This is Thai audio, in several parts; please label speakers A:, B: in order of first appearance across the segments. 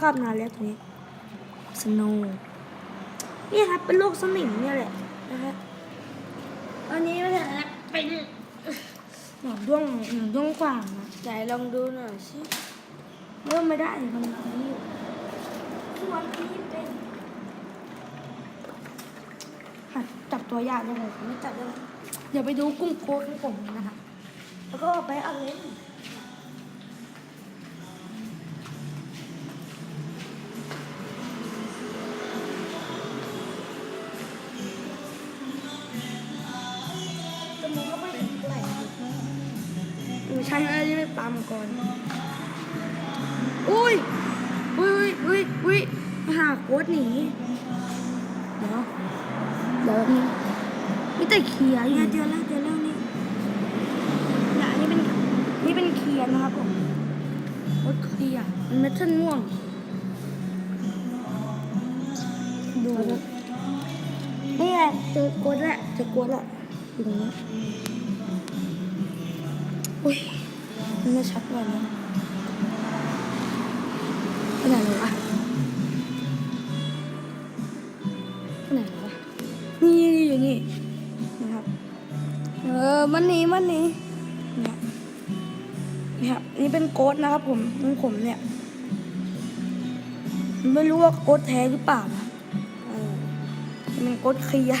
A: ขับนานแล้วตัวนี้สโนนี่ครับเป็นโรคสนิมเนี่ยแหละนะฮะอันนี้มันเป็นหนอนด้วงหนอนด้วงกว่างนะ
B: ไหนลองดูหน่อยสิ
A: เริ่มไม่ได้มันอันนี้อยู่ทุกวันนี้เป็นหัดจับตัวยากเลยผมไม่จับได้เลยเดี๋ยวไปดูกุ้งโคกของผมนะคะแล้วก็ไปเอาเล่น ช่นะที่ไม่ปลามังกรอุ้ยอุ้ย อุ้ยอุ้ยอุ้ยหาโค้ดหนีเดี๋ยวเดี๋ยวนี่นี่แต่เขียอยู่เจอแล้วเจอแล้วนี่เนี่ยอันนี่เป็นนี่เป็นเขียนะครับผมโค้ดเขียมันเม็ดท่านม่วงดูนี่ไงเจอโค้ดแล้วเจอโค้ดแล้วอยู่ตรงนี้ อุ้ยมันไม่ชัดเลยนะไปไหนเลยวะไปไหนเลยวะนี่อยู่นี่นะครับ เออมันหนีมันหนีเนี่ยนี่ครับนี่เป็นโกดนะครับผมของผมเนี่ย ไม่รู้ว่าโกดแท้หรือเปล่านะเออมันโกดเคลียร์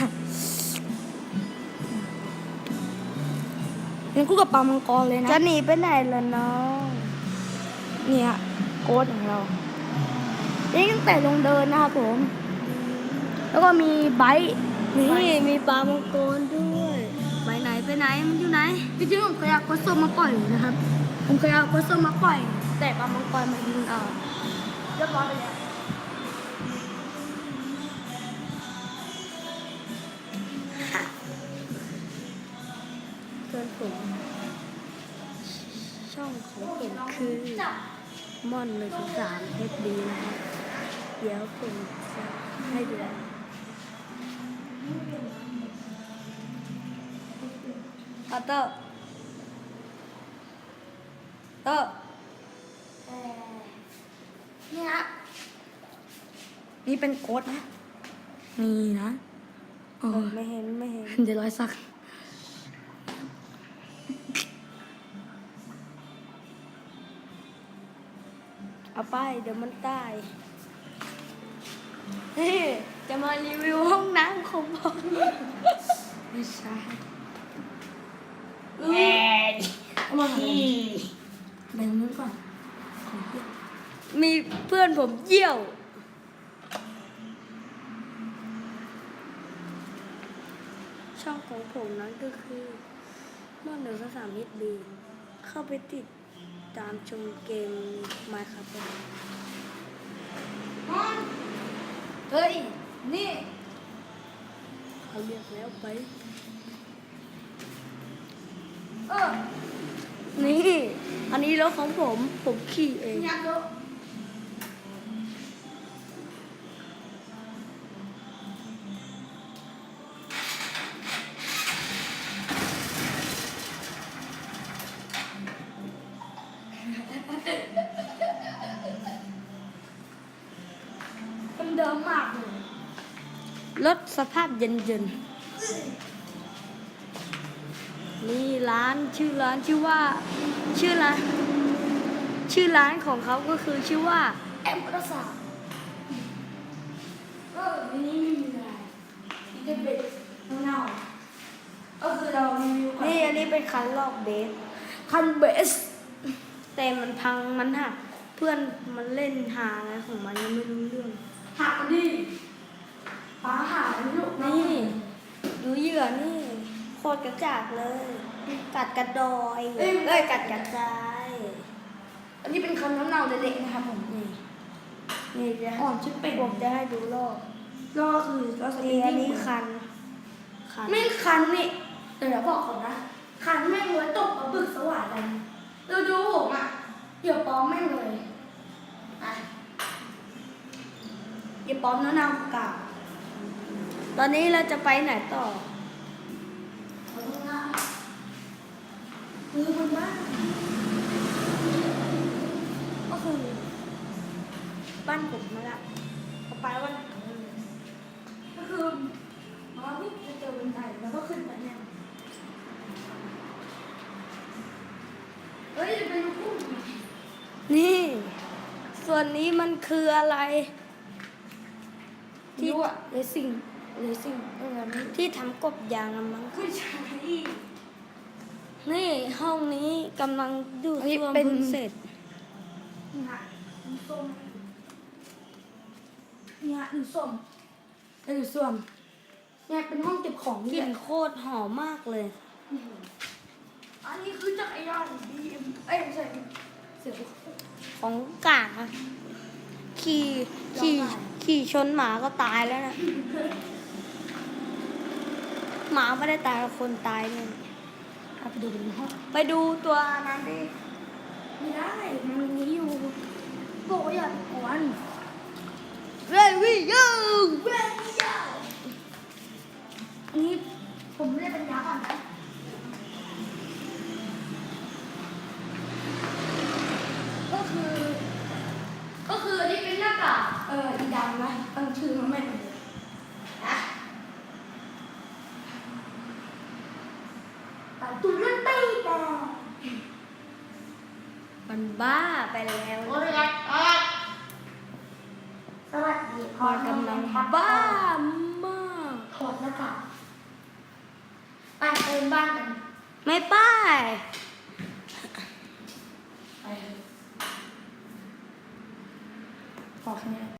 A: นี่กูกับปลามังกรเลยนะ
B: จะหนีไปไหนล่ะน้อง
A: เนี่ยโค้ดของเรานี่ตั้งแต่ลงเดินนะครับผม แล้วก็มีไบค์นี่
B: นี่มีปลามังกรด้วยไปไหนไปไหนมันอยู่ไหน
A: จริงๆผมเคยเอาโค้ดส้มมาปล่อยนะครับผมเคยเอาโค้ดส้มมาปล่อย แต่ปลามังกรมายิงเอาเรียบร้อยไปแล้ว
B: ส่วนผม ช่องของผมคือม่อนหนึ่งสามเอฟดีนะครับเดี๋ยวผมจะให้ดู
A: เอาเตอร์เตอร์นี่ฮะนี่เป็นโค้ดนะ นี่นะโอ้
B: ไม่เห็น ไม่เห็น
A: เดี๋ยวรอยสัก
B: เอาไปเดี๋ยวมันตายเฮ้ยจะมารีวิวห้องน้ำของผม
A: ไม่ใช่แหมเอามาทำอะไรแบ่งมือก่อนของเพื่อน
B: มีเพื่อนผมเยี่ยว ช่องของผมนั้นก็คือมอนหนึ่งสามฮิตบีเข้าไปติด ตามชมเกมมาครับ
A: เฮ้ย นี่
B: เขาเรียกแล้วไป
A: เออ
B: นี่ อันนี้รถของผม ผมขี่เอง
A: อะมันเดิมมากเลย
B: รถสภาพเย็นๆนี่ร้านชื่อร้านชื่อว่า ชื่อร้านชื่อร้านของเขาก็คือชื่อว่า
A: แอมอัลสาเออในนี้ไม่มีอะไรมีแต่เบ็ดเน่าๆก็คือเรารีวิวก่อน
B: นี่อันนี้เป็นคันรอบเบส
A: คันเบส
B: แต่มันพังมันหักเพื่อนมันเล่นหาอะไรของมันยังไม่รู้เรื่อง
A: หักมันดิป้าหาไม่รู้
B: นี่ ดูเหยื่อนี่โคตรกระจากเลย กัดกระดอยเอ้ยกัดกระจาย
A: อันนี้เป็นคันน้ำเน่าเล็กๆนะครับผม
B: นี่นี่จะ
A: อ่อนชิบเป็น
B: ผมจะให้ดูรอบ
A: ก็คือเราส
B: นี่
A: ปีด
B: อัน
A: ดิ้
B: นี้
A: ง
B: คันคัน
A: ไม่คันนี่แต่เดี๋ยวบอกก่อนนะคันแม่งเลยตกเอาบึกสว่านกันดูดูผมอะเดี๋ยวป้อมแม่งเลยอะเดี๋ ยวป้อมน้ำเน่าเก่า
B: ตอนนี้เราจะไปไหนต่อ
A: มือมันบ้าก็คือ
B: บ้านผมมาละเอาไปวัน
A: ก็คือมาปุ๊บจะเจอบันไดแล้วก็ขึ้นไปเนี่ยเฮ้ยจะเป็นกุ้ง
B: นี่ ส่วนนี้มันคืออะไร
A: ที่
B: ที่
A: อะเลซิ่งเลซิ่งเออนี่
B: ที่ทำกบยางอะมั้ง
A: ไม่ใช่
B: นี่ห้องนี้กำลังดู
A: อันนี้
B: ซ่วม
A: เป็น
B: เพิ่งเสร็จ
A: งาหนูส้มงาหนูส้มเออส้มเนี่ยเป็นห้องเก็บของ
B: ก
A: นี่
B: ลิ่
A: แห
B: น
A: ละ
B: โคตรหอมมากเลย
A: อันนี้คือจักรยานบีเอ็มเอ้ยไม่ใช่เสือ
B: ของกากอะขี่ขี่
A: ร้องไห้
B: ขี่ชนหมาก็ตายแล้วนะหมาไม่ได้ตายหรอกคนตายเนี่ย
A: เอาไปดูในห้อง
B: ไปดูตัวนั้นดิ
A: ไม่ได้มันมีนี้อยู่บอกว่าอย่าไปกวน
B: เรวิยู
A: เว้ยยาอันนี้ผมไม่ได้เป็นยักษ์อ่อนนะ ชื่อมันไม่เหมือนเลยนะตัดตุนลันตีปอ
B: มันบ้าไปแล้ว
A: โอ้ยครับสวัสดีพ
B: มันกำลังบ้ามาก
A: ถอดหน้ากากไปเติมบ้านกัน
B: ไม่ไป้าย
A: ไปพอแค่นี้